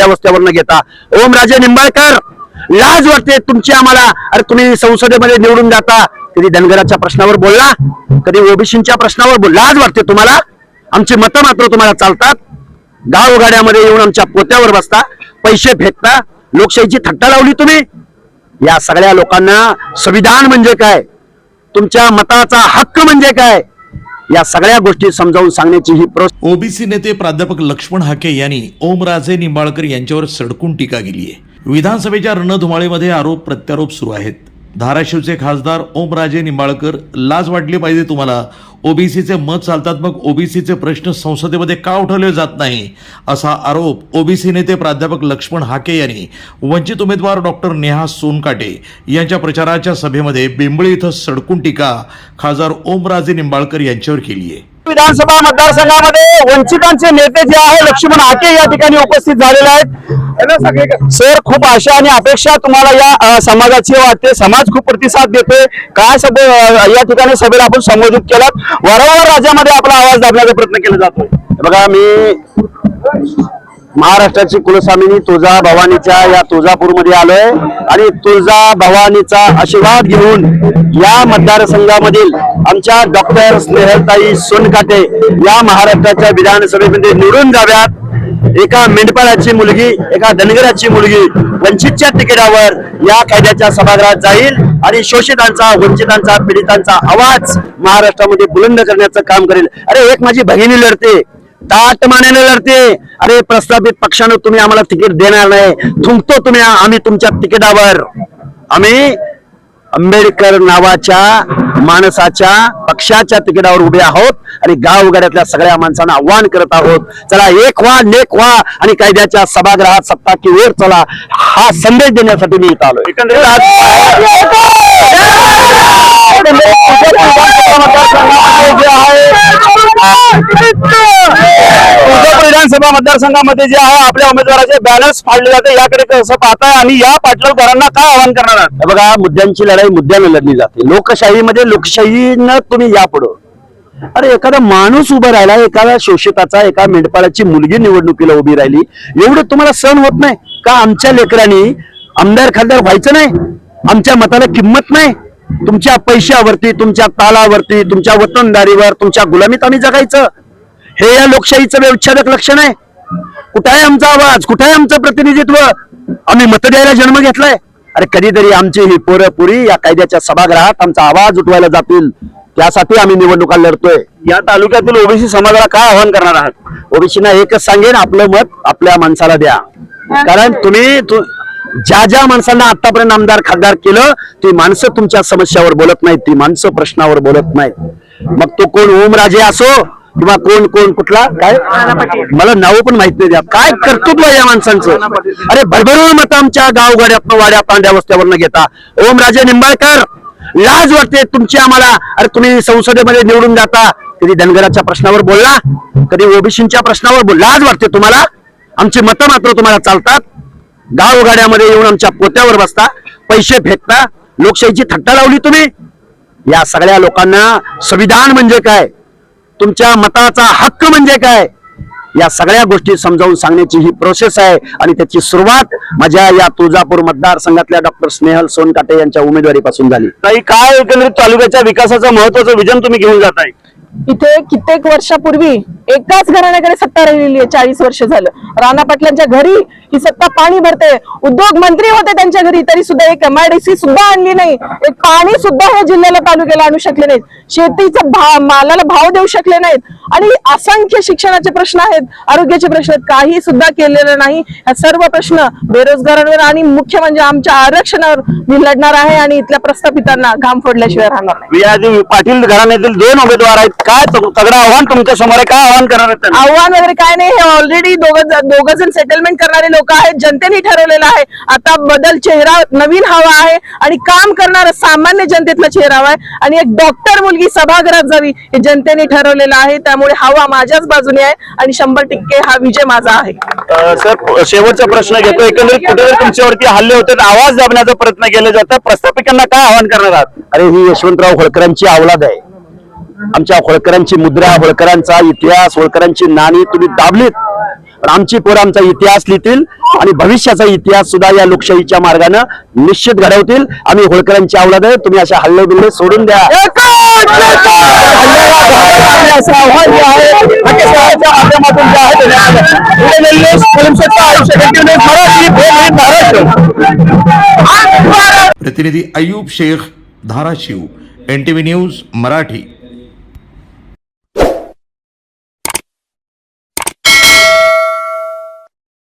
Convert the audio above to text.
न घेता. ओमराजे निंबाळकर लाज वाटते तुमची आम्हाला. अरे तुम्ही संसदेमध्ये निवडून जाता. कधी धनगराच्या प्रश्नावर बोलला कधी ओबीसीच्या प्रश्नावर बोल लाज वाटते तुम्हाला. आमची मतं मात्र तुम्हाला चालतात. गावगाड्यामध्ये येऊन आमच्या पोत्यावर बसता पैसे फेकता लोकशाहीची थट्टा लावली तुम्ही. या सगळ्या लोकांना संविधान म्हणजे काय? तुमच्या मताचा हक्क म्हणजे काय? या सगळ्या गोष्टी समजावून सांगण्याची ही प्रोसेस ओबीसी नेते प्राध्यापक लक्ष्मण हाके यांनी ओमराजे निंबाळकर यांच्यावर सडकून टीका केली आहे. विधानसभेच्या रणधुमाळीमध्ये आरोप प्रत्यारोप सुरू आहेत. धाराशिवचे खासदार ओमराजे निंबाळकर लाज वाटली पाहिजे तुम्हाला. ओबीसीचे मत चालतात मग ओबीसीचे प्रश्न संसदेमध्ये का उठवले जात नाही? असा आरोप ओबीसी नेते प्राध्यापक लक्ष्मण हाके यांनी वंचित उमेदवार डॉक्टर नेहा सोनकाटे यांच्या प्रचाराच्या सभेमध्ये बिंबळी इथं सडकून टीका. खासदार ओमराजे निंबाळकर यांच्यावर केली आहे विधानसभा मतदारसंघामध्ये वंचितांचे नेते जे आहे लक्ष्मण आके या ठिकाणी उपस्थित झालेले आहेत. सर खूप आशा आणि अपेक्षा तुम्हाला या समाजाची वाटते. समाज खूप प्रतिसाद देते काय सब या ठिकाणी सभेला आपण संबोधित केलात वारंवार राज्यामध्ये आपला आवाज दाबण्याचा प्रयत्न केला जातोय. बघा मी महाराष्ट्राची कुलस्वामिनी तुळजा भवानीच्या या तुळजापूरमध्ये आलोय. आणि तुळजा भवानीचा आशीर्वाद घेऊन या मतदारसंघामधील आमच्या डॉक्टर स्नेहलताई सोनकाटे या महाराष्ट्राच्या विधानसभेमध्ये निवडून जाव्यात. एका मेंढपाळाची मुलगी एका धनगराची मुलगी वंचितच्या तिकिटावर या कायद्याच्या सभागृहात जाईल आणि शोषितांचा वंचितांचा पीडितांचा आवाज महाराष्ट्रामध्ये बुलंद करण्याचं काम करेल. अरे एक माझी भगिनी लढते ताट मानेने लढते अरे प्रस्थापित पक्षानं तुम्ही आम्हाला तिकीट देणार नाही थुंकतो तुम्ही आम्ही तुमच्या तिकिटावर आम्ही आंबेडकर नावाच्या माणसाच्या पक्षाच्या तिकिटावर उभे आहोत आणि गावगाड्यातल्या सगळ्या माणसांना आव्हान करत आहोत चला एक व्हा नेक व्हा आणि कायद्याच्या सभागृहात सत्ता की वर चला हा संदेश देण्यासाठी मी इथं आलो एकंदरीत विधानसभा मतदारसंघामध्ये जे आहे आपल्या उमेदवाराचे बॅलन्स फाडले जाते. याकडे कसं पाहताय आणि या पाटलकरांना काय आवाहन करणार आहात? बघा मुद्द्यांची लढाई मुद्द्यानं लढली जाते. लोकशाहीमध्ये लोकशाहीनं तुम्ही या पुढं. अरे एखादा माणूस उभा राहिला एखादा शोषिताचा एका मेंढपाळाची मुलगी निवडणुकीला उभी राहिली एवढं तुम्हाला सहन होत नाही. का आमच्या लेकरांनी आमदार खासदार व्हायचं नाही? आमच्या मताला किंमत नाही? तुमच्या पैशावरती तुमच्या तालावरती तुमच्या वतनदारीवर तुमच्या गुलामीत आम्ही जगायचं? हे या लोकशाहीचं व्यवच्छेदक लक्षण आहे. कुठं आहे आमचा आवाज? कुठं आहे आमचं प्रतिनिधित्व? आम्ही मत द्यायला जन्म घेतलाय. अरे कधीतरी आमची ही पोरं पुरी या कायद्याच्या सभागृहात आमचा आवाज उठवायला जातील. त्यासाठी आम्ही निवडणुका लढतोय. या तालुक्यातील ओबीसी समाजाला काय आव्हान करणार आहात? ओबीसीना एकच सांगेन आपलं मत आपल्या माणसाला द्या. कारण तुम्ही ज्या ज्या माणसांना आतापर्यंत आमदार खासदार केलं ती माणसं तुमच्या समस्यावर बोलत नाहीत ती माणसं प्रश्नावर बोलत नाहीत. मग तो कोण ओमराजे असो किंवा कोण कोण कुठला? काय? मला नाव पण माहीत नाही द्या काय कर्तृत्व या माणसांचं? अरे भरभरून मत आमच्या गावगाड्यातनं वाड्या पांड्या वस्त्यावरनं घेता. ओमराजे निंबाळकर लाज वाटते तुमची आम्हाला. अरे तुम्ही संसदेमध्ये निवडून जाता. कधी धनगराच्या प्रश्नावर बोलला? कधी ओबीसीच्या प्रश्नावर बोल लाज वाटते तुम्हाला? आमची मतं मात्र तुम्हाला चालतात. गावगाड्यामध्ये येऊन आमच्या पोत्यावर बसता. पैसे फेकता. लोकशाहीची थट्टा लावली तुम्ही. या सगळ्या लोकांना संविधान म्हणजे काय? तुमच्या मताचा हक्क म्हणजे काय? या सगळ्या गोष्टी समजावून सांगण्याची ही प्रोसेस आहे. आणि त्याची सुरुवात माझ्या या तुळजापूर मतदारसंघातल्या डॉक्टर स्नेहल सोनकाटे यांच्या उमेदवारीपासून झाली. ताई काय एकंदरीत तालुक्याच्या विकासाचं महत्वाचं विजन तुम्ही घेऊन जाताय? इथे कित्येक वर्षापूर्वी एकाच घराण्याकडे सत्ता राहिलेली आहे चाळीस वर्ष झालं. राणा पाटलांच्या घरी ही सत्ता पाणी भरते. उद्योग मंत्री होते त्यांच्या घरी तरी सुद्धा एक एमआयडीसी सुद्धा आणली नाही. एक पाणी सुद्धा या जिल्ह्याला तालुक्याला आणू शकले नाहीत. शेतीचा भाव मालाला भाव देऊ शकले नाहीत. आणि असंख्य शिक्षणाचे प्रश्न आहेत. आरोग्याचे प्रश्न आहेत. काही सुद्धा केलेलं नाही. ह्या सर्व प्रश्न बेरोजगारांवर आणि मुख्य म्हणजे आमच्या आरक्षणावर मी लढणार आहे आणि इथल्या प्रस्थापितांना घाम फोडल्याशिवाय राहणार नाही. विजयाजी पाटील घराण्यातील दोन उमेदवार आहेत. काय तगडं आव्हान तुमच्यासमोर आहे? काय आव्हान करणार आहेत त्यांना? आव्हान वगैरे काय नाही. हे ऑलरेडी दोघं दोघं जण सेटलमेंट करणारे लोक आहेत. जनतेने ठरवलेलं आहे. आता बदल चेहरा नवीन हवा आहे आणि काम करणारा सामान्य जनतेतला चेहरा हवा आहे. आणि एक डॉक्टर मुलगी सभागृहात जावी हे जनतेने ठरवलेलं आहे. त्यामुळे हवा माझ्याच बाजूने आहे आणि शंभर शंभर टक्के हा विजय माझा आहे. सर शेवटचा प्रश्न घेतो एकंदरीत कुठेतरी तुमच्यावरती हल्ले होते आवाज दाबण्याचा प्रयत्न केले जातात. प्रस्थापिकांना काय आवाहन करणार आहात? अरे ही यशवंतराव होळकरांची अवलाद आहे. आमच्या होळकरांची मुद्रा होळकरांचा इतिहास होळकरांची नाणी तुम्ही दाबलीत. पण आमची पोरं आमचा इतिहास लिहितील आणि भविष्याचा इतिहास सुद्धा या लोकशाहीच्या मार्गाने निश्चित घडवतील. आम्ही होळकरांची अवलाद आहे. तुम्ही अशा हल्ले बिल्ले सोडून द्या. माध्यमातून जे आहे प्रतिनिधी अयूब शेख धाराशिव एनटीव्ही न्यूज मराठी.